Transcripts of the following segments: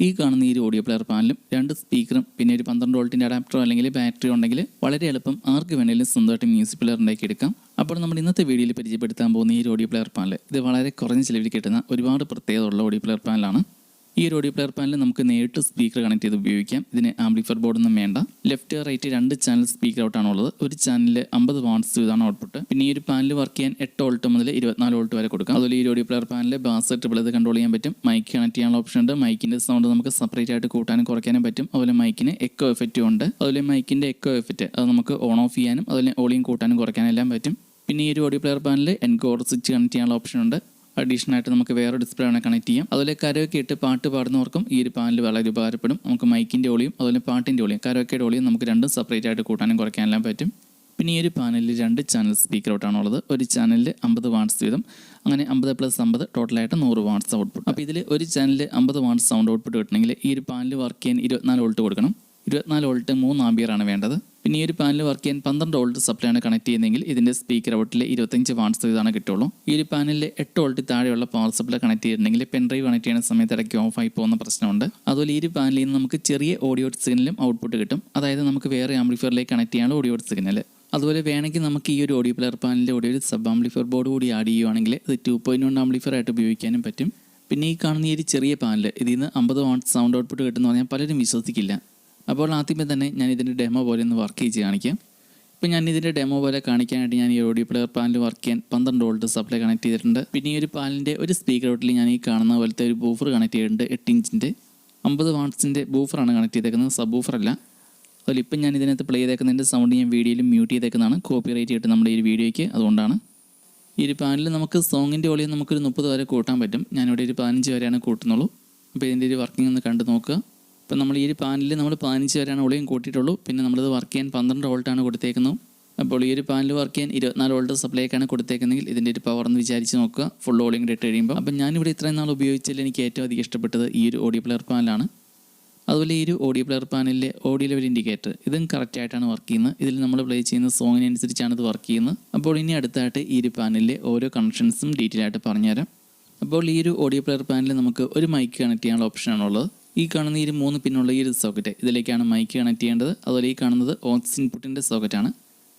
ഈ കാണുന്ന ഈ ഓഡിയോ പ്ലെയർ പാനലും രണ്ട് സ്പീക്കറും പിന്നെ ഒരു പന്ത്രണ്ട് വോൾട്ടിന്റെ അഡാപ്റ്ററോ അല്ലെങ്കിൽ ബാറ്ററി ഉണ്ടെങ്കിൽ വളരെ എളുപ്പം ആർക്ക് വേണമെങ്കിലും സ്വന്തമായിട്ട് മ്യൂസിക് പ്ലെയർ ഉണ്ടാക്കി എടുക്കാം. അപ്പോൾ നമ്മൾ ഇന്നത്തെ വീഡിയോയിൽ പരിചയപ്പെടുത്താൻ പോകുന്ന ഈ ഓഡിയോ പ്ലെയർ പാനൽ ഇത് വളരെ കുറഞ്ഞ ചിലവിൽ കിട്ടുന്ന ഒരുപാട് പ്രത്യേകതയുള്ള ഓഡിയോ പ്ലെയർ പാനലാണ് ഈ ഒരു ഓഡിയോ പ്ലെയർ പാനൽ നമുക്ക് നേരിട്ട് സ്പീക്കർ കണക്ട് ചെയ്ത് ഉപയോഗിക്കാം. ഇതിന് ആംപ്ലിഫയർ ബോർഡൊന്നും വേണ്ട. ലെഫ്റ്റ് റൈറ്റ് രണ്ട് ചാനൽ സ്പീക്കർ ഔട്ടാണ് ഉള്ളത് ഒരു ചാനലിൽ അമ്പത് വാട്ട്സ് ഇതാണ് ഔട്ട്പുട്ട് പിന്നെ ഈ ഒരു പാനൽ വർക്ക് ചെയ്യാൻ എട്ട് വോൾട്ട് മുതൽ ഇരുപത്തിനാല് വോൾട്ട് വരെ കൊടുക്കാം. അതുപോലെ ഈ audio player panel bass treble ഇത് കൺട്രോൾ ചെയ്യാൻ പറ്റും. മൈക്ക് കണക്ട് ചെയ്യാനുള്ള ഓപ്ഷൻ ഉണ്ട്. മൈക്കിന്റെ സൗണ്ട് നമുക്ക് സെപ്പറേറ്റ് ആയിട്ട് കൂട്ടാനും കുറയ്ക്കാനും പറ്റും. അതുപോലെ മൈക്കിന് എക്കോ എഫക്റ്റും ഉണ്ട്. അതുപോലെ മൈക്കിന്റെ എക്കോ എഫക്റ്റ് അത് നമുക്ക് ഓൺ ഓഫ് ചെയ്യാനും അതുപോലെ ഓളിയും കൂട്ടാനും കുറയ്ക്കാനും എല്ലാം പറ്റും. പിന്നെ ഈ ഒരു audio player panel encoder switch connect ചെയ്യാനുള്ള ഓപ്ഷൻ ഉണ്ട്. അഡീഷണൽ ആയിട്ട് നമുക്ക് വേറെ ഡിസ്പ്ലേ ആണ് കണക്ട് ചെയ്യാം. അതുപോലെ കരോക്കെ ഇട്ട് പാട്ട് പാടുന്നവർക്കും ഈ ഒരു പാനൽ വളരെ ഉപകാരപ്പെടും. നമുക്ക് മൈക്കിന്റെ ഒളിയും അതുപോലെ പാട്ടിന്റെ ഒളിയും കരോക്കയുടെ ഒളിയും നമുക്ക് രണ്ടും സെപ്പറേറ്റ് ആയിട്ട് കൂട്ടാനും കുറയ്ക്കാനെല്ലാം പറ്റും. പിന്നെ ഈ ഒരു പാനലിൽ രണ്ട് ചാനൽ സ്പീക്കർ ഔട്ടാണുള്ളത് ഒരു ചാനലിൽ അമ്പത് വാട്ട്സ് വീതം അങ്ങനെ അമ്പത് പ്ലസ് അമ്പത് ടോട്ടലായിട്ട് നൂറ് വാട്ട്സ് ഔട്ട്പുട്ട് അപ്പോൾ ഇതിൽ ഒരു ചാനലിൽ അമ്പത് വാട്ട്സ് സൗണ്ട് ഔട്ട്പുട്ട് കിട്ടണമെങ്കിൽ ഈ ഒരു പാനൽ വർക്ക് ചെയ്യാൻ ഇരുപത്തിനാല് വോൾട്ട് കൊടുക്കണം. ഇരുപത്തിനാല് വോൾട്ട് മൂന്ന് ആംബിയർ ആണ് വേണ്ടത്. പിന്നെ ഈ ഒരു പാനൽ വർക്ക് ചെയ്യാൻ പന്ത്രണ്ട് വോൾട്ട് സപ്ലൈ ആണ് കണക്ട് ചെയ്യുന്നതെങ്കിൽ ഇതിന്റെ സ്പീക്കർ ഔട്ടിൽ ഇരുപത്തഞ്ച് വാട്ട്സ് ഇതാണ് കിട്ടുള്ളൂ. ഈ ഒരു പാനലിൽ എട്ട് വോൾട്ട് താഴെയുള്ള പവർ സപ്ലൈ കണക്ട് ചെയ്തിട്ടുണ്ടെങ്കിൽ പെൻ ഡ്രൈവ് കണക്ട് ചെയ്യുന്ന സമയത്ത് ഇടയ്ക്ക് ഓഫ് ആയി പോകുന്ന പ്രശ്നമുണ്ട്. അതുപോലെ ഈ ഒരു പാനലിൽ നിന്ന് നമുക്ക് ചെറിയ ഓഡിയോ സിഗ്നലും ഔട്ട്പുട്ട് കിട്ടും. അതായത് നമുക്ക് വേറെ ആംപ്ലിഫയറിലേക്ക് കണക്ട് ചെയ്യാനുള്ള ഓഡിയോ സിഗ്നൽ അതുപോലെ വേണമെങ്കിൽ നമുക്ക് ഈ ഒരു ഓഡിയോ പ്ലെയർ പാനലിന്റെ ഓഡിയോ ഒരു സബ് ആംപ്ലിഫയർ ബോർഡ് കൂടി ആഡ് ചെയ്യുവാണെങ്കിൽ ഇത് ടു പോയിന്റ് വൺ ആംപ്ലിഫയർ ആയിട്ട് ഉപയോഗിക്കാനും പറ്റും. പിന്നെ ഈ കാണുന്ന ഈ ഒരു ചെറിയ പാനൽ ഇതിൽ നിന്ന് അമ്പത് വാട്ട് സൗണ്ട് ഔട്ട്പുട്ട് കിട്ടുമെന്ന് പറഞ്ഞാൽ പലരും വിശ്വസിക്കില്ല. അപ്പോൾ ആദ്യമേ തന്നെ ഞാൻ ഇതിന്റെ ഡെമോ പോലെ ഒന്ന് വർക്ക് ചെയ്ത് കാണിക്കാം. ഇപ്പം ഞാൻ ഇതിന്റെ ഡെമോ പോലെ കാണിക്കാനായിട്ട് ഞാൻ ഈ ഓഡിയോ പ്ലെയർ പാനൽ വർക്ക് ചെയ്യാൻ പന്ത്രണ്ട് വോൾട്ട് സപ്ലൈ കണക്ട് ചെയ്തിട്ടുണ്ട്. പിന്നെ ഈ ഒരു പാലിന്റെ ഒരു സ്പീക്കർ ഔട്ടിൽ ഞാൻ ഈ കാണുന്ന പോലത്തെ ഒരു ബൂഫർ കണക്ട് ചെയ്തിട്ടുണ്ട് എട്ട് ഇഞ്ചിന്റെ. അമ്പത് വാട്ട്സിന്റെ ബൂഫറാണ് കണക്ട് ചെയ്തേക്കുന്നത് സബ് ബൂഫറല്ല അതുപോലെ ഇപ്പം ഞാൻ ഇതിനകത്ത് പ്ലേ ചെയ്തേക്കുന്നതിന്റെ സൗണ്ട് ഞാൻ വീഡിയോയിൽ മ്യൂട്ട് ചെയ്തേക്കുന്നതാണ്. കോപ്പി റൈറ്റ് ചെയ്തിട്ട് നമ്മുടെ ഈ വീഡിയോയ്ക്ക് അതുകൊണ്ടാണ്. ഈ ഒരു പാനിൽ നമുക്ക് സോങ്ങിന്റെ വോളിയം നമുക്കൊരു മുപ്പത് വരെ കൂട്ടാൻ പറ്റും. ഞാനിവിടെ ഒരു പതിനഞ്ച് വരെയാണ് കൂട്ടുന്നുള്ളൂ. അപ്പോൾ ഇതിന്റെ ഒരു വർക്കിംഗ് ഒന്ന് കണ്ടു നോക്കുക. ഇപ്പം നമ്മൾ ഈ ഒരു പാനലിൽ നമ്മൾ പതിനഞ്ച് വരെയാണ് വോളിയം കൂട്ടിയിട്ടുള്ളൂ. പിന്നെ നമ്മളിത് വർക്ക് ചെയ്യാൻ പന്ത്രണ്ട് വോൾട്ടാണ് കൊടുത്തേക്കുന്നത്. അപ്പോൾ ഈ ഒരു പാനൽ വർക്ക് ചെയ്യാൻ ഇരുപത്തിനാല് വോൾട്ട് സപ്ലൈക്കാണ് കൊടുത്തേക്കുന്നതെങ്കിൽ ഇതിന്റെ ഒരു പവർ എന്ന് വിചാരിച്ച് നോക്കുക. ഫുൾ ഓളിംഗ് ഇട്ട് കഴിയുമ്പോൾ അപ്പം ഞാനിവിടെ ഇത്രയും നാൾ ഉപയോഗിച്ചതിൽ എനിക്ക് ഏറ്റവും അധികം ഇഷ്ടപ്പെട്ടത് ഈ ഒരു ഓഡിയോ പ്ലെയർ പാനലാണ്. അതുപോലെ ഈ ഒരു ഓഡിയോ പ്ലെയർ പാനലിലെ ഓഡിയോ ലെവൽ ഇൻഡിക്കേറ്റർ ഇതും കറക്റ്റ് ആയിട്ടാണ് വർക്ക് ചെയ്യുന്നത്. ഇതിൽ നമ്മൾ പ്ലേ ചെയ്യുന്ന സോങ്ങിനനുസരിച്ചാണ് ഇത് വർക്ക് ചെയ്യുന്നത്. അപ്പോൾ ഇനി അടുത്തായിട്ട് ഈ ഒരു പാനലിലെ ഓരോ കണക്ഷൻസും ഡീറ്റെയിൽ ആയിട്ട് പറഞ്ഞുതരാം. അപ്പോൾ ഈ ഒരു ഓഡിയോ പ്ലെയർ പാനലിൽ നമുക്ക് ഒരു മൈക്ക് കണക്ട് ചെയ്യാനുള്ള ഓപ്ഷനാണുള്ളത് ഈ കാണുന്ന ഈ ഒരു മൂന്ന് പിന്നുള്ള ഈ ഒരു സോക്കറ്റ് ഇതിലേക്കാണ് മൈക്ക് കണക്ട് ചെയ്യേണ്ടത്. അതുപോലെ ഈ കാണുന്നത് ഓക്സ് ഇൻപുട്ടിന്റെ സോക്കറ്റാണ്.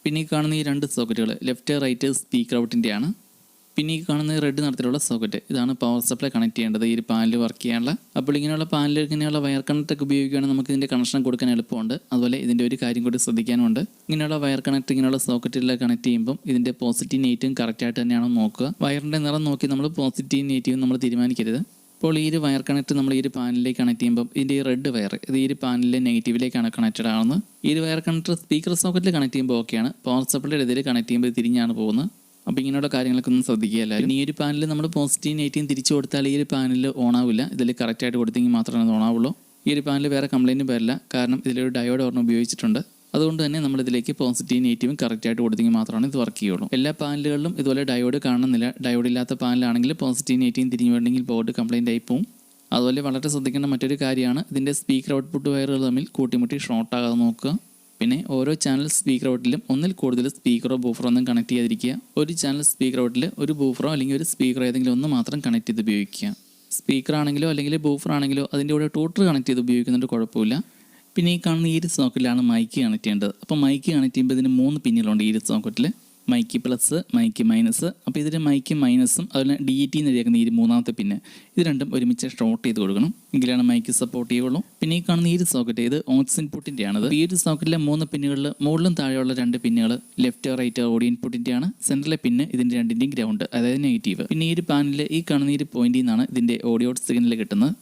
പിന്നെ ഈ കാണുന്ന ഈ രണ്ട് സോക്കറ്റുകൾ ലെഫ്റ്റ് റൈറ്റ് സ്പീക്കർ ഔട്ടിന്റെയാണ് പിന്നെ ഈ കാണുന്ന റെഡ് നിറത്തിലുള്ള സോക്കറ്റ് ഇതാണ് പവർ സപ്ലൈ കണക്ട് ചെയ്യേണ്ടത് ഈ ഒരു പാനൽ വർക്ക് ചെയ്യാനുള്ള. അപ്പോൾ ഇങ്ങനെയുള്ള പാനൽ ഇങ്ങനെയുള്ള വയർ കണക്റ്റൊക്കെ ഉപയോഗിക്കുകയാണെങ്കിൽ നമുക്ക് ഇതിന്റെ കണക്ഷൻ കൊടുക്കാൻ എളുപ്പമുണ്ട്. അതുപോലെ ഇതിന്റെ ഒരു കാര്യം കൂടി ശ്രദ്ധിക്കാനുണ്ട്. ഇങ്ങനെയുള്ള വയർ കണക്ട് ഇങ്ങനെയുള്ള സോക്കറ്റിൽ കണക്ട് ചെയ്യുമ്പോൾ ഇതിന്റെ പോസിറ്റീവ് നെഗറ്റീവും കറക്റ്റായിട്ട് തന്നെയാണ് നോക്കുക. വയറിന്റെ നിറം നോക്കി നമ്മൾ പോസിറ്റീവ് നെഗറ്റീവ് നമ്മൾ തീരുമാനിക്കരുത്. അപ്പോൾ ഈ ഒരു വയർ കണക്ട് നമ്മൾ ഈ ഒരു പാനലിലേക്ക് കണക്ട് ചെയ്യുമ്പോൾ ഇതിന്റെ ഈ റെഡ് വയർ ഇത് ഈ ഒരു പാനലിലെ നെഗറ്റീവിലേക്കാണ് കണക്റ്റഡ് ആവുന്നത്. ഈ ഒരു വയർ കണക്ടർ സ്പീക്കർ സോക്കറ്റിൽ കണക്ട് ചെയ്യുമ്പോൾ ഓക്കെയാണ് പവർ സപ്ലൈയുടെ ഇതിൽ കണക്ട് ചെയ്യുമ്പോൾ തിരിഞ്ഞാണ് പോകുന്നത്. അപ്പോൾ ഇങ്ങനെയുള്ള കാര്യങ്ങളൊക്കെ ഒന്ന് ശ്രദ്ധിക്കുക എല്ലാവരും. ഈ ഒരു പാനൽ നമ്മൾ പോസിറ്റീവ് നെഗറ്റീവ് തിരിച്ചു കൊടുത്താൽ ഈ ഒരു പാനൽ ഓൺ ആവില്ല. ഇതിൽ കറക്റ്റായിട്ട് കൊടുത്തെങ്കിൽ മാത്രമേ അത് ഓൺ ആവുള്ളൂ. ഈ ഒരു പാനൽ വേറെ കംപ്ലൈന്റും വരില്ല. കാരണം ഇതിലൊരു ഡയോഡ് ഒരെണ്ണം ഉപയോഗിച്ചിട്ടുണ്ട്. അതുകൊണ്ട് തന്നെ നമ്മൾ ഇതിലേക്ക് പോസിറ്റീവ് നെഗറ്റീവും കറക്റ്റായിട്ട് കൊടുത്തെങ്കിൽ മാത്രമാണ് ഇത് വർക്ക് ചെയ്യുള്ളൂ. എല്ലാ പാനലുകളിലും ഇതുപോലെ ഡയോഡ് കാണുന്നില്ല ഡയോഡ് ഇല്ലാത്ത പാനലാണെങ്കിൽ പോസിറ്റീവ് നെഗറ്റീവ് തിരിഞ്ഞു വേണമെങ്കിൽ ബോർഡ് കംപ്ലൈന്റ് ആയി പോവും. അതുപോലെ വളരെ ശ്രദ്ധിക്കേണ്ട മറ്റൊരു കാര്യമാണ് ഇതിന്റെ സ്പീക്കർ ഔട്ട്പുട്ട് വയറുകൾ തമ്മിൽ കൂട്ടിമുട്ടി ഷോർട്ട് ആകാതെ നോക്കുക. പിന്നെ ഓരോ ചാനൽ സ്പീക്കർ ഔട്ടിലും ഒന്നിൽ കൂടുതൽ സ്പീക്കറോ ബൂഫറോ ഒന്നും കണക്ട് ചെയ്യാതിരിക്കുക. ഒരു ചാനൽ സ്പീക്കർ ഔട്ടിൽ ഒരു ബൂഫറോ അല്ലെങ്കിൽ ഒരു സ്പീക്കറോ ഏതെങ്കിലും ഒന്ന് മാത്രം കണക്ട് ചെയ്ത് ഉപയോഗിക്കുക. സ്പീക്കർ ആണെങ്കിലോ അല്ലെങ്കിൽ ബൂഫർ ആണെങ്കിലോ അതിന്റെ കൂടെ ടൂട്ടർ കണക്ട് ചെയ്ത് ഉപയോഗിക്കുന്നുണ്ട് കുഴപ്പമില്ല. പിന്നെ ഈ കാണുന്ന ഈ ഒരു സോക്കറ്റിലാണ് മൈക്ക് കണക്ട് ചെയ്യേണ്ടത് അപ്പോൾ മൈക്ക് കണക്ട് ചെയ്യുമ്പോൾ ഇതിന് മൂന്ന് പിന്നിലുണ്ട്. ഈ ഒരു സോക്കറ്റിൽ മൈക്ക് പ്ലസ് മൈക്ക് മൈനസ്. അപ്പോൾ ഇതിൽ മൈക്ക് മൈനസും അതുപോലെ ഡി ടി എന്ന് എഴുതിയാക്കുന്ന ഈ മൂന്നാമത്തെ പിന്നെ. ഇത് രണ്ടും ഒരുമിച്ച് ഷോർട്ട് ചെയ്ത് കൊടുക്കണം. എങ്കിലാണ് മൈക്ക് സപ്പോർട്ട് ചെയ്യുള്ളൂ. പിന്നെ ഈ കാണുന്ന ഈ ഒരു സോക്കറ്റ് ഇത് ഓക്സ് ഇൻപുട്ടിന്റെ ആണ് ഈ ഒരു സോക്കറ്റിലെ മൂന്ന് പിന്നുകളിൽ മുകളിലും താഴെയുള്ള രണ്ട് പിന്നുകൾ ലെഫ്റ്റ് റൈറ്റ് ഓഡിയോ ഇൻപുട്ടിന്റെ ആണ് സെന്ററിലെ പിന്ന് ഇതിന്റെ രണ്ടിന്റെയും ഗ്രൗണ്ട്. അതായത് നെഗറ്റീവ്. പിന്നെ ഈ ഒരു പാനലിൽ ഈ കാണുന്ന ഈ ഒരു പോയിന്റിൽ നിന്നാണ് ഇതിന്റെ ഓഡിയോ സിഗ്നൽ കിട്ടുന്നത്.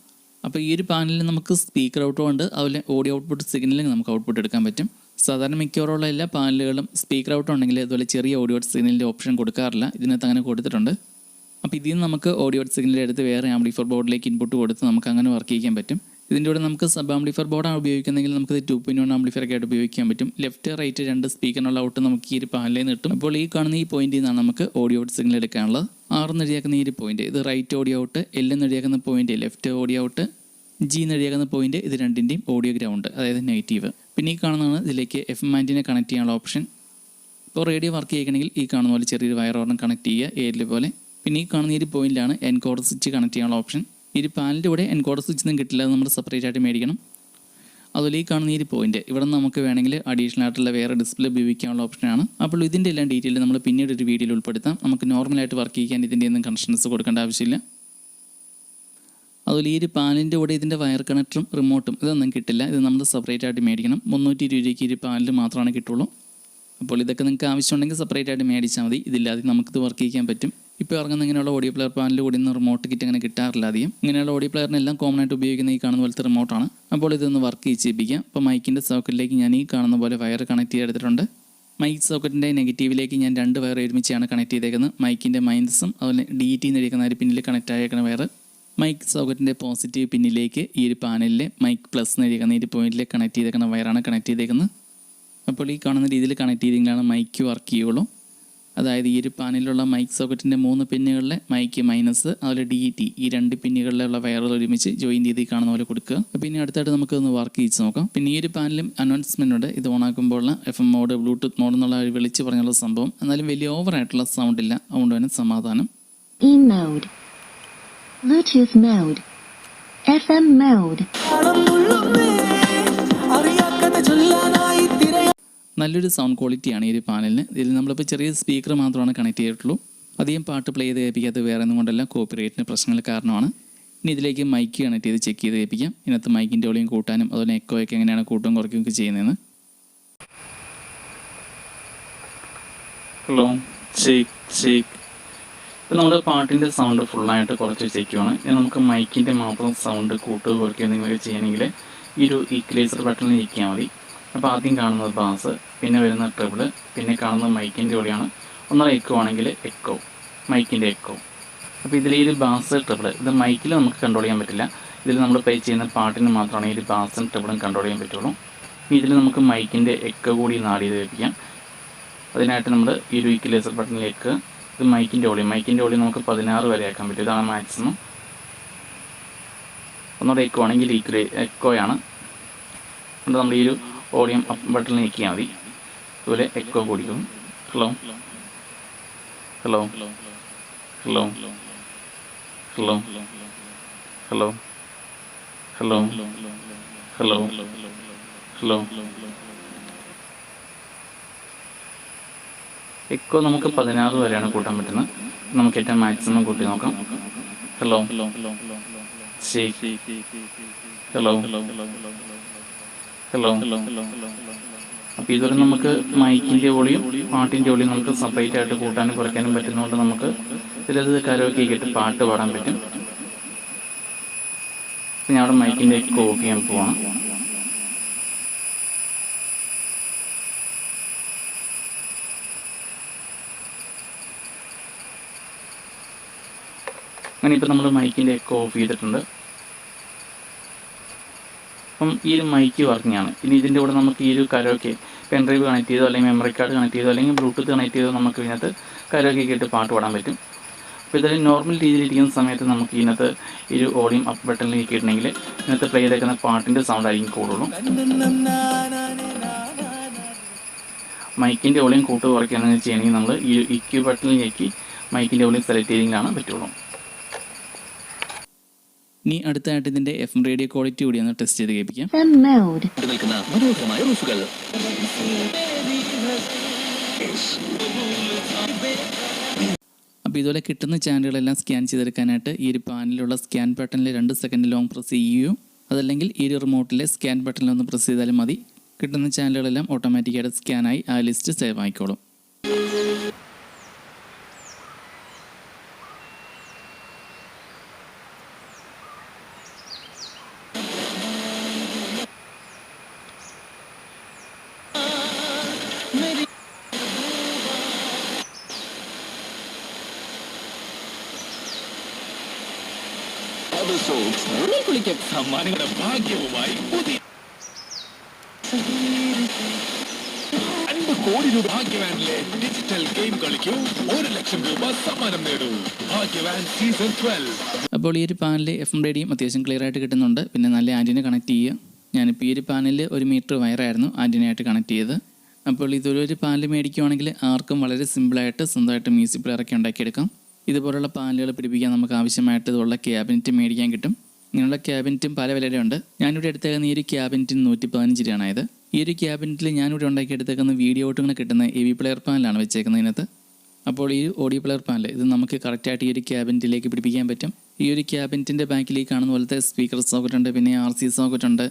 അപ്പോൾ ഈ ഒരു പാനലിൽ നമുക്ക് സ്പീക്കർ ഔട്ടോ ഉണ്ട്. അതുപോലെ ഓഡിയോ ഔട്ട്പുട്ട് സിഗ്നലിൽ നമുക്ക് ഔട്ട്പുട്ട് എടുക്കാൻ പറ്റും. സാധാരണ മിക്കവാറുള്ള എല്ലാ പാനലുകളും സ്പീക്കർ ഔട്ട് ഉണ്ടെങ്കിൽ അതുപോലെ ചെറിയ ഓഡിയോ സിഗ്നലിന്റെ ഓപ്ഷൻ കൊടുക്കാറില്ല. ഇതിനകത്ത് അങ്ങനെ കൊടുത്തിട്ടുണ്ട്. അപ്പോൾ ഇതിൽ നിന്ന് നമുക്ക് ഓഡിയോ സിഗ്നൽ എടുത്ത് വേറെ ആംപ്ലിഫർ ബോർഡിലേക്ക് ഇൻപുട്ട് കൊടുത്ത് നമുക്ക് അങ്ങനെ വർക്ക് ചെയ്യാൻ പറ്റും. ഇതിന്റെ കൂടെ നമുക്ക് സബ് ആംപ്ലിഫർ ബോർഡാണ് ഉപയോഗിക്കുന്നതെങ്കിൽ നമുക്ക് ടു പോയിന്റ് വൺ ആംപ്ലിഫർ ഒക്കെ ആയിട്ട് ഉപയോഗിക്കാൻ പറ്റും. ലെഫ്റ്റ് റൈറ്റ് രണ്ട് സ്പീക്കറിനുള്ള ഔട്ട് നമുക്ക് ഈ ഒരു പാനലിൽ നിന്ന് കിട്ടും. അപ്പോൾ ഈ കാണുന്ന ഈ പോയിന്റിൽ നിന്നാണ് നമുക്ക് ഓഡിയോ സിഗ്നൽ എടുക്കാനുള്ളത്. ആറെന്ന് എഴുതിയാക്കുന്ന ഈ ഒരു പോയിന്റ് ഇത് റൈറ്റ് ഓഡിയോ ഔട്ട് എൽ എന്ന് എഴുതിയാക്കുന്ന point left audio out G എന്ന് എഴുതിയാക്കുന്ന പോയിന്റ് ഇത് രണ്ടിന്റെയും ഓഡിയോ ഗ്രൗണ്ട് അതായത് നെഗറ്റീവ് പിന്നെ ഈ കാണുന്നതാണ് ഇതിലേക്ക് എഫ് എം ആന്റിനെ കണക്ട് ചെയ്യാനുള്ള ഓപ്ഷൻ ഇപ്പോൾ റേഡിയോ വർക്ക് ചെയ്യണമെങ്കിൽ ഈ കാണുന്ന പോലെ ചെറിയൊരു വയർ ഒരെണ്ണം കണക്ട് ചെയ്യുക ഏരിയ പോലെ. പിന്നെ ഈ കാണുന്ന ഈ ഒരു പോയിന്റിലാണ് എൻകോഡർ സ്വിച്ച് കണക്ട് ചെയ്യാനുള്ള ഓപ്ഷൻ ഈ ഒരു പാനലിന്റെ കൂടെ എൻകോഡർ സ്വിച്ച് ഒന്നും കിട്ടില്ല നമ്മൾ സെപ്പറേറ്റ് ആയിട്ട് മേടിക്കണം. അതുപോലെ ഈ കാണുന്ന ഈ പോയിന്റ് ഇവിടെ നമുക്ക് വേണമെങ്കിൽ അഡീഷണൽ ആയിട്ടുള്ള വേറെ ഡിസ്പ്ലേ ഉപയോഗിക്കാനുള്ള ഓപ്ഷനാണ് അപ്പോൾ ഇതിന്റെ എല്ലാം ഡീറ്റെയിൽ നമ്മൾ പിന്നീട് ഒരു വീഡിയോയിൽ ഉൾപ്പെടുത്താം. നമുക്ക് നോർമലായിട്ട് വർക്ക് ചെയ്യാൻ ഇതിന്റെ ഒന്നും കണക്ഷൻസ് കൊടുക്കേണ്ട ആവശ്യമില്ല. അതുപോലെ ഈ ഒരു പാലിന്റെ കൂടെ ഇതിന്റെ വയർ കണക്ടറും റിമോട്ടും ഇതൊന്നും കിട്ടില്ല. ഇത് നമ്മൾ സെപ്പറേറ്റ് ആയിട്ട് മേടിക്കണം. മുന്നൂറ്റി ഇരുപത് രൂപയ്ക്ക് ഈ ഒരു മാത്രമാണ് കിട്ടുള്ളൂ. അപ്പോൾ ഇതൊക്കെ നിങ്ങൾക്ക് ആവശ്യമുണ്ടെങ്കിൽ സെപ്പറേറ്റ് ആയിട്ട് മേടിച്ചാൽ മതി. ഇതില്ലാതെ നമുക്കിത് വർക്ക് ചെയ്യാൻ പറ്റും. ഇപ്പോൾ ഇറങ്ങുന്ന ഇങ്ങനെയുള്ള ഓഡിയോ പ്ലെയർ പാനിൽ കൂടി നിന്ന് റിമോട്ട് കിറ്റ് അങ്ങനെ കിട്ടാറില്ല അധികം. ഇങ്ങനെയുള്ള ഓഡിയോ പ്ലെയറിനെല്ലാം കോമൺ ആയിട്ട് ഉപയോഗിക്കുന്ന ഈ കാണുന്ന പോലത്തെ റിമോട്ടാണ് അപ്പോൾ ഇതൊന്ന് വർക്ക് ചെയ്യിപ്പിക്കാം. അപ്പോൾ മൈക്കിന്റെ സോക്കറ്റിലേക്ക് ഞാൻ ഈ കാണുന്ന പോലെ വയർ കണക്ട് ചെയ്തെടുത്തിട്ടുണ്ട്. മൈക്ക് സോക്കറ്റിന്റെ നെഗറ്റീവിലേക്ക് ഞാൻ രണ്ട് വയർ ഒരുമിച്ചാണ് കണക്ട് ചെയ്തേക്കുന്നത്. മൈക്കിന്റെ മൈൻസും അതുപോലെ ഡി ടി എന്നിരിക്കുന്ന ഒരു പിന്നിൽ കണക്ട് ആയേക്കുന്ന വയർ മൈക്ക് സോക്കറ്റിന്റെ പോസിറ്റീവ് പിന്നിലേക്ക് ഈ ഒരു പാനലിലെ മൈക്ക് പ്ലസ് എന്നിരിക്കുന്ന ഈ പോയിന്റിൽ കണക്ട് ചെയ്തേക്കുന്ന വയറാണ് കണക്ട് ചെയ്തേക്കുന്നത്. അപ്പോൾ ഈ കാണുന്ന രീതിയിൽ കണക്ട് ചെയ്തെങ്കിലാണ് മൈക്ക് വർക്ക് ചെയ്യുള്ളൂ. അതായത് ഈ ഒരു പാനലിലുള്ള മൈക്ക് സോക്കറ്റിന്റെ മൂന്ന് പിന്നുകളിലെ മൈക്ക് മൈനസ് അതുപോലെ ഡി ടി ഈ രണ്ട് പിന്നുകളിലുള്ള വയറുകൾ ഒരുമിച്ച് ജോയിൻ ചെയ്ത് കാണുന്ന പോലെ കൊടുക്കുക. പിന്നെ അടുത്തായിട്ട് നമുക്ക് ഒന്ന് വർക്ക് ചെയ്ത് നോക്കാം. പിന്നെ ഈ ഒരു പാനലും അനൗൺസ്മെന്റ് ഉണ്ട്. ഇത് ഓണാക്കുമ്പോൾ F M mode Bluetooth mode എന്നുള്ള വിളിച്ച് പറഞ്ഞുള്ള സംഭവം. എന്നാലും വലിയ ഓവർ ആയിട്ടുള്ള സൗണ്ട് ഇല്ല. അതുകൊണ്ട് തന്നെ സമാധാനം. E mode Bluetooth mode. FM. നല്ലൊരു സൗണ്ട് ക്വാളിറ്റിയാണ് ഈ ഒരു പാനലിന് ഇതിൽ നമ്മളിപ്പോൾ ചെറിയ സ്പീക്കർ മാത്രമാണ് കണക്ട് ചെയ്തിട്ടുള്ളൂ. അധികം പാട്ട് പ്ലേ ചെയ്ത് ഏൽപ്പിക്കാത്ത വേറെ ഒന്നും കൊണ്ടല്ല കോപ്പി റേറ്റിന് പ്രശ്നങ്ങൾ കാരണമാണ്. ഇനി ഇതിലേക്ക് മൈക്ക് കണക്ട് ചെയ്ത് ചെക്ക് ചെയ്ത് ഏൽപ്പിക്കാം. ഇതിനകത്ത് മൈക്കിന്റെ ഒളിയും കൂട്ടാനും അതുപോലെ എക്കോ ഒക്കെ എങ്ങനെയാണ് കൂട്ടും കുറയ്ക്കുകയൊക്കെ ചെയ്യുന്നതെന്ന്. ഹലോ ചേക്ക് ചേക്ക് ഇപ്പം നമ്മുടെ പാട്ടിന്റെ സൗണ്ട് ഫുള്ളായിട്ട് കുറച്ച് വെച്ചേക്കുവാണ്. ഇനി നമുക്ക് മൈക്കിന്റെ മാത്രം സൗണ്ട് കൂട്ടുക കുറയ്ക്കുക എന്തെങ്കിലും ചെയ്യണമെങ്കിൽ ഈ ഒരു ഈക്വലൈസർ ബട്ടണിൽ ഇരിക്കാൻ മതി. അപ്പോൾ ആദ്യം കാണുന്നത് ബാസ് പിന്നെ വരുന്ന ട്രിബിൾ പിന്നെ കാണുന്ന മൈക്കിന്റെ ഒളിയാണ് ഒന്നര എക്കോ ആണെങ്കിൽ എക്കോ മൈക്കിന്റെ എക്കോ അപ്പോൾ ഇതിൽ ഈ ബാസ് ട്രിബിൾ ഇത് മൈക്കിൽ നമുക്ക് കൺട്രോൾ ചെയ്യാൻ പറ്റില്ല. ഇതിൽ നമ്മൾ പ്ലേ ചെയ്യുന്ന പാട്ടിന് മാത്രമാണ് ഈ ബാസും ട്രിബിളും കൺട്രോൾ ചെയ്യാൻ പറ്റുള്ളൂ. ഇതിൽ നമുക്ക് മൈക്കിന്റെ എക്കോ കൂടി നാട് വെപ്പിക്കാം. അതിനായിട്ട് നമ്മൾ ഈ ഒരു ഈക്വലൈസർ ബട്ടണിലേക്ക് ഇത് മൈക്കിന്റെ ഓളി മൈക്കിന്റെ ഓളി നമുക്ക് പതിനാറ് വരെ ആക്കാൻ പറ്റും. ഇതാണ് മാക്സിമം ഒന്നുകൂടെ എക്കോ ആണെങ്കിൽ ഈക്വലൈ എക്കോയാണ് അതുകൊണ്ട് നമ്മൾ ഈ ഒരു ഓഡിയം ബട്ടണിൽ നീക്കിയാൽ മതി. അതുപോലെ echo കൂടിക്കും. Hello hello hello hello hello hello hello hello echo നമുക്ക് പതിനാറ് വരെയാണ് കൂട്ടാൻ പറ്റുന്നത്. നമുക്ക് ഏറ്റവും മാക്സിമം കൂട്ടി നോക്കാം. ഹലോ ഹലോ ഹലോ ഹലോ അപ്പോൾ ഇതുവരെ നമുക്ക് മൈക്കിന്റെ വോളിയും പാട്ടിന്റെ വോളിയും നമുക്ക് സെപ്പറേറ്റ് ആയിട്ട് കൂട്ടാനും കുറയ്ക്കാനും പറ്റുന്നതുകൊണ്ട് നമുക്ക് ചിലത് കരോക്കെ കേട്ട് പാട്ട് പാടാൻ പറ്റും. അപ്പം ഞാൻ അവിടെ മൈക്കിന്റെ കോപ്പി ചെയ്യാൻ പോവാണ്. അങ്ങനെ ഇപ്പം നമ്മൾ മൈക്കിന്റെ ഒക്കെ ഓഫ് ചെയ്തിട്ടുണ്ട്. അപ്പം ഈ ഒരു മൈക്ക് വർക്കിംഗ് ആണ്. ഇനി ഇതിന്റെ കൂടെ നമുക്ക് ഈ ഒരു കരോക്കെ പെൻ ഡ്രൈവ് കണക്ട് ചെയ്തോ അല്ലെങ്കിൽ മെമ്മറി കാർഡ് കണക്ട് ചെയ്തോ അല്ലെങ്കിൽ ബ്ലൂടൂത്ത് കണക്ട് ചെയ്തോ നമുക്ക് ഇതിനകത്ത് കരോക്കെ കേട്ട് പാട്ട് പാടാൻ പറ്റും. അപ്പോൾ ഇതിൽ നോർമൽ രീതിയിൽ ഇരിക്കുന്ന സമയത്ത് നമുക്ക് ഇതിനകത്ത് ഒരു ഓഡിയം അപ്പ് ബട്ടണിൽ കിട്ടണമെങ്കിൽ ഇതിനകത്ത് പ്ലേ ചെയ്തേക്കുന്ന പാട്ടിന്റെ സൗണ്ട് ആയിരിക്കും കൂടുള്ളൂ മൈക്കിന്റെ ഓളിയും കൂട്ട് കുറയ്ക്കുകയാണെന്ന് വെച്ച് കഴിഞ്ഞാൽ നമ്മൾ ഈ ഇക്യു ബട്ടണിൽ ഞെക്കി മൈക്കിന്റെ ഓളിയും സെലക്ട് ചെയ്തെങ്കിലാണ് പറ്റുള്ളൂ. ഇനി അടുത്തായിട്ട് ഇതിന്റെ എഫ് എം റേഡിയോ ക്വാളിറ്റി കൂടി ഒന്ന് ടെസ്റ്റ് ചെയ്ത് കേൾപ്പിക്കാം. FM മനോഹരമായ റൂഫുകൾ അപ്പോൾ ഇതുപോലെ കിട്ടുന്ന ചാനലുകളെല്ലാം സ്കാൻ ചെയ്തെടുക്കാനായിട്ട് ഈ ഒരു പാനലിലുള്ള സ്കാൻ ബട്ടണിൽ രണ്ട് സെക്കൻഡ് ലോങ് പ്രസ് ചെയ്യുകയോ അതല്ലെങ്കിൽ ഈ ഒരു റിമോട്ടിലെ സ്കാൻ ബട്ടണിൽ ഒന്ന് പ്രസ് ചെയ്താലും മതി. കിട്ടുന്ന ചാനലുകളെല്ലാം ഓട്ടോമാറ്റിക്കായിട്ട് സ്കാനായി ആ ലിസ്റ്റ് സേവ് ആയിക്കോളും. ഡിജിറ്റൽ ഗെയിം ലക്ഷം രൂപ സമ്മാനം നേടൂ. ഭാഗ്യവാൻ സീസൺ ട്വൽവ് അപ്പോൾ ഈ ഒരു പാനലിൽ എഫ് എം റേഡിയും അത്യാവശ്യം ക്ലിയർ ആയിട്ട് കിട്ടുന്നുണ്ട്. പിന്നെ നല്ല ആന്റിനെ കണക്ട് ചെയ്യുക. ഞാനിപ്പോൾ ഈ ഒരു പാനലിൽ ഒരു മീറ്റർ വയറായിരുന്നു ആന്റിനായിട്ട് കണക്ട് ചെയ്ത് അപ്പോൾ ഇതൊരു പാനൽ മേടിക്കുവാണെങ്കിൽ ആർക്കും വളരെ സിമ്പിളായിട്ട് സ്വന്തമായിട്ട് മ്യൂസിക് പ്ലെയറൊക്കെ ഉണ്ടാക്കിയെടുക്കാം. ഇതുപോലുള്ള പാനലുകൾ പിടിപ്പിക്കാൻ നമുക്ക് ആവശ്യമായിട്ട് ഇതുള്ള ക്യാബിനറ്റ് മേടിക്കാൻ കിട്ടും. ഇങ്ങനെയുള്ള ക്യാബിനറ്റും പല വിലയുടെ ഉണ്ട് ഞാനിവിടെ എടുത്തേക്കുന്ന ഈ ഒരു ക്യാബിനറ്റിന് നൂറ്റി പതിനഞ്ച് രൂപയാണത് ഈ ഒരു ക്യാബിനറ്റിൽ ഞാനിവിടെ ഉണ്ടാക്കി എടുത്തേക്കുന്ന വീഡിയോ ഔട്ടുകൾ കിട്ടുന്ന എ വി പ്ലെയർ പാനലാണ് വെച്ചേക്കുന്നത് ഇതിനകത്ത്. അപ്പോൾ ഈ ഓഡിയോ പ്ലെയർ പാനൽ ഇത് നമുക്ക് കറക്റ്റായിട്ട് ഈ ഒരു ക്യാബിനറ്റിലേക്ക് പിടിപ്പിക്കാൻ പറ്റും. ഈ ഒരു ക്യാബിനറ്റിന്റെ ബാക്കിൽ ഈ കാണുന്ന പോലത്തെ സ്പീക്കർ സോക്കറ്റ് ഉണ്ട് പിന്നെ ആർ സി സോക്കറ്റ് ഉണ്ട്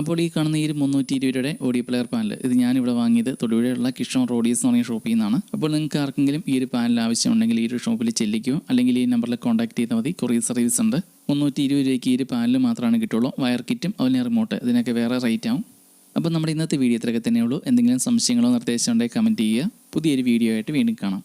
അപ്പോൾ ഈ കാണുന്ന ഈ ഒരു മുന്നൂറ്റി ഇരുപത് ഓഡിയോ പ്ലെയർ പാനൽ ഇത് ഞാനിവിടെ വാങ്ങിയത് തൊടുപുഴയുള്ള കിഷോൺ റോഡീസ് എന്ന് പറഞ്ഞ ഷോപ്പിൽ നിന്നാണ്. അപ്പോൾ നിങ്ങൾക്ക് ആർക്കെങ്കിലും ഈ ഒരു പാനൽ ആവശ്യമുണ്ടെങ്കിൽ ഈ ഒരു ഷോപ്പിൽ ചെല്ലിക്കോ അല്ലെങ്കിൽ ഈ നമ്പറിൽ കോൺടാക്ട് ചെയ്താൽ മതി. കൊറിയർ സർവീസ് ഉണ്ട്. മുന്നൂറ്റി ഇരുപത് രൂപയ്ക്ക് ഈ ഒരു പാനൽ മാത്രമാണ് കിട്ടുള്ളൂ. വയർ കിറ്റും അതിന് റിമോട്ട് ഇതിനൊക്കെ വേറെ റേറ്റ് ആവും. അപ്പോൾ നമ്മുടെ ഇന്നത്തെ വീഡിയോ ഇത്രയൊക്കെ തന്നെയുള്ളൂ. എന്തെങ്കിലും സംശയങ്ങളോ നിർദ്ദേശമുണ്ടെങ്കിൽ കമന്റ് ചെയ്യുക. പുതിയൊരു വീഡിയോ ആയിട്ട് വീണ്ടും കാണാം.